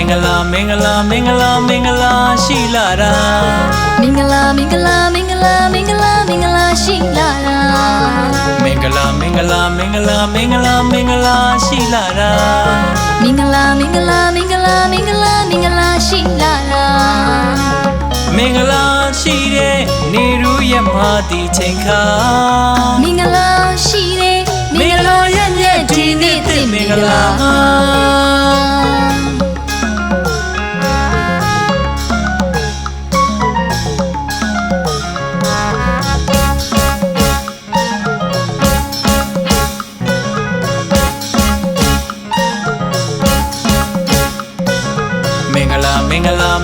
င်္ဂလာမင်္ဂလာမင်္ဂလာမင်္ဂလာရှိလာတာမင်္ဂလာမင်္ဂလာမင်္ဂလာမင်္ဂလာမင်္ဂလာရှိလာတာမင်္ဂလာမင်္ဂလာမင်္ဂလာမင်္ဂလာမင်္ဂလာရှိလာတာမင်္ဂလာမင်္ဂလာမင်္ဂလာမင်္ဂလာမင်္ဂလာရှိလာတာမင်္ဂလာရှိတဲ့နေရူရဲ့မာတီချိန်ခါမင်္ဂလာရှိတဲ့မင်္ဂလာရဲ့မြတ်ဒီနေ့သိမင်္ဂလာ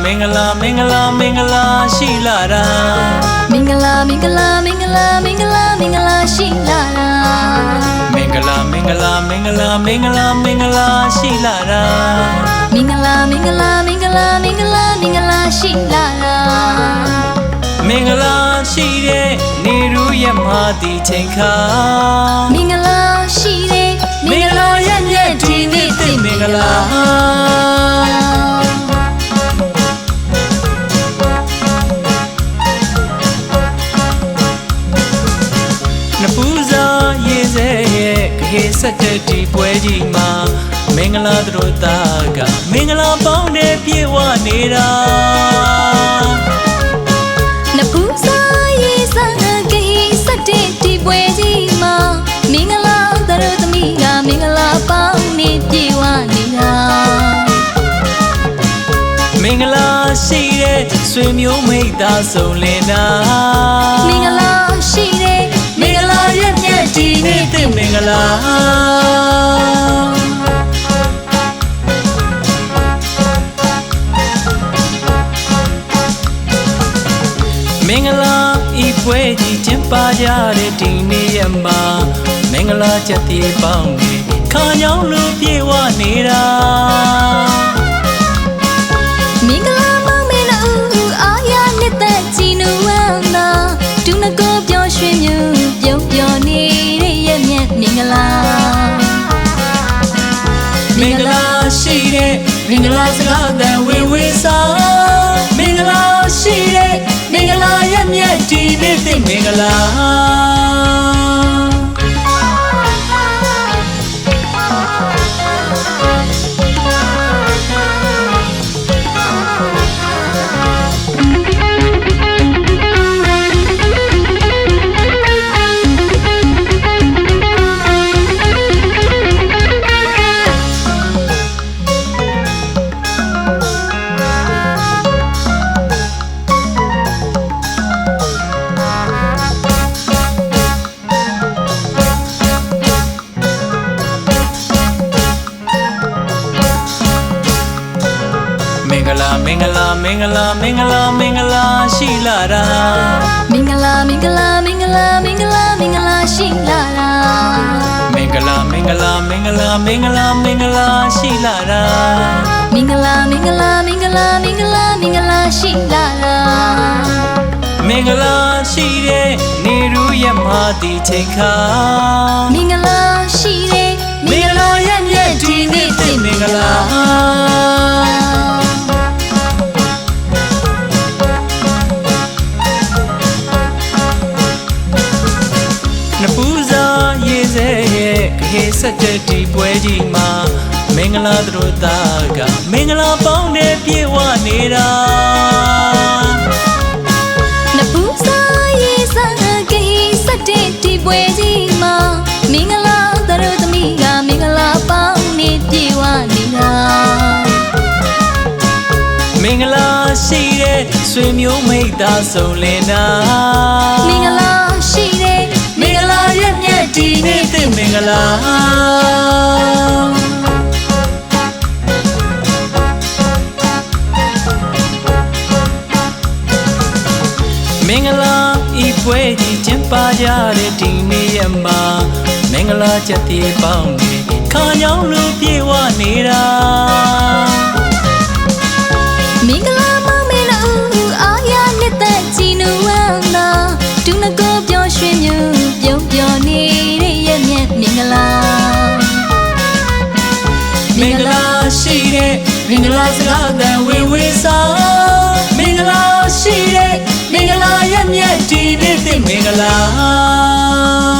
မင်္ဂလာမင်္ဂလာမင်္ဂလာမင်္ဂလာရှိလာတာမင်္ဂလာမင်္ဂလာမင်္ဂလာမင်္ဂလာမင်္ဂလာရှိလာတာမင်္ဂလာမင်္ဂလာမင်္ဂလာမင်္ဂလာမင်္ဂလာရှိလာတာမင်္ဂလာမင်္ဂလာမင်္ဂလာမင်္ဂလာမင်္ဂလာရှိလာတာမင်္ဂလာရှိတဲ့နေရူရဲ့မာတီချိန်ခါမင်္ဂလာရှိတဲ့မင်္ဂလာရဲ့မြတ်ဒီနေ့သိမင်္ဂလာ ခေဆက်တဲ့ဒီပွဲကြီးမှာမင်္ဂလာတို့သားကမင်္ဂလာပေါင်းတဲ့ပြေဝနေတာနပူစာရေးစားကဟိစတဲ့ဒီပွဲကြီးမှာမင်္ဂလာသရသမီးကမင်္ဂလာပေါင်းနေပြေဝနေတာမင်္ဂလာရှိတဲ့ဆွေမျိုးမိတ်သားဆုံးလင်နာ င်္ဂလာဤပွဲကြီးကျင်းပကြတဲ့ဒီနေ့ရမှာမင်္ဂလာချက်တည်းပေါင်းနေခါညောင်းလူပြေဝနေတာမင်္ဂလာမောင်မင်းတို့အာရနှစ်သက်ကြည်နူဝမ်းသာဒုနကိုပျော်ရွှင်မြူပြုံးပျော်နေတဲ့ရဲ့မြတ်မင်္ဂလာမင်္ဂလာရှိတဲ့မင်္ဂလာစကားတ မင်္ဂလာမင်္ဂလာမင်္ဂလာမင်္ဂလာမင်္ဂလာရှိလာတာမင်္ဂလာမင်္ဂလာမင်္ဂလာမင်္ဂလာမင်္ဂလာရှိလာတာမင်္ဂလာမင်္ဂလာမင်္ဂလာမင်္ဂလာမင်္ဂလာရှိလာတာမင်္ဂလာမင်္ဂလာမင်္ဂလာမင်္ဂလာမင်္ဂလာရှိလာတာမင်္ဂလာရှိတဲ့နေရူရဲ့မာတီချိန်ခါမင်္ဂလာရှိတဲ့ နပူဇာရေစဲရဲ့ခေဆက်တဲ့ဒီပွဲကြီးမှာမင်္ဂလာတို့သားကမင်္ဂလာပေါင်းတဲ့ပြေဝနေတာနပူစာရေးစားကဟိစတဲ့ဒီပွဲကြီးမှာမင်္ဂလာသရသမီးကမင်္ဂလာပေါင်းနေပြေဝနေတာမင်္ဂလာရှိတဲ့ဆွေမျိုးမိတ်သားဆုံးလင်နာမင်္ဂလာရှိတဲ့မင်္ဂလာရဲ့မြ တ်ဒီနေ့သိမင်္ဂလာမင်္ဂလာဤပွဲကြီးကျင်းပကြတဲ့ဒီနေ့ရမှာမင်္ဂလာချက်တည်းပေါင်းနေခါညောင်းလူပြေဝနေတာ မြတ်မင်္ဂလာမင်္ဂလာရှိတဲ့မင်္ဂလာစကားသံဝေဝေစားမင်္ဂလာရှိတဲ့မင်္ဂလာရဲ့မြတ်ဒီနေ့သိမင်္ဂလာ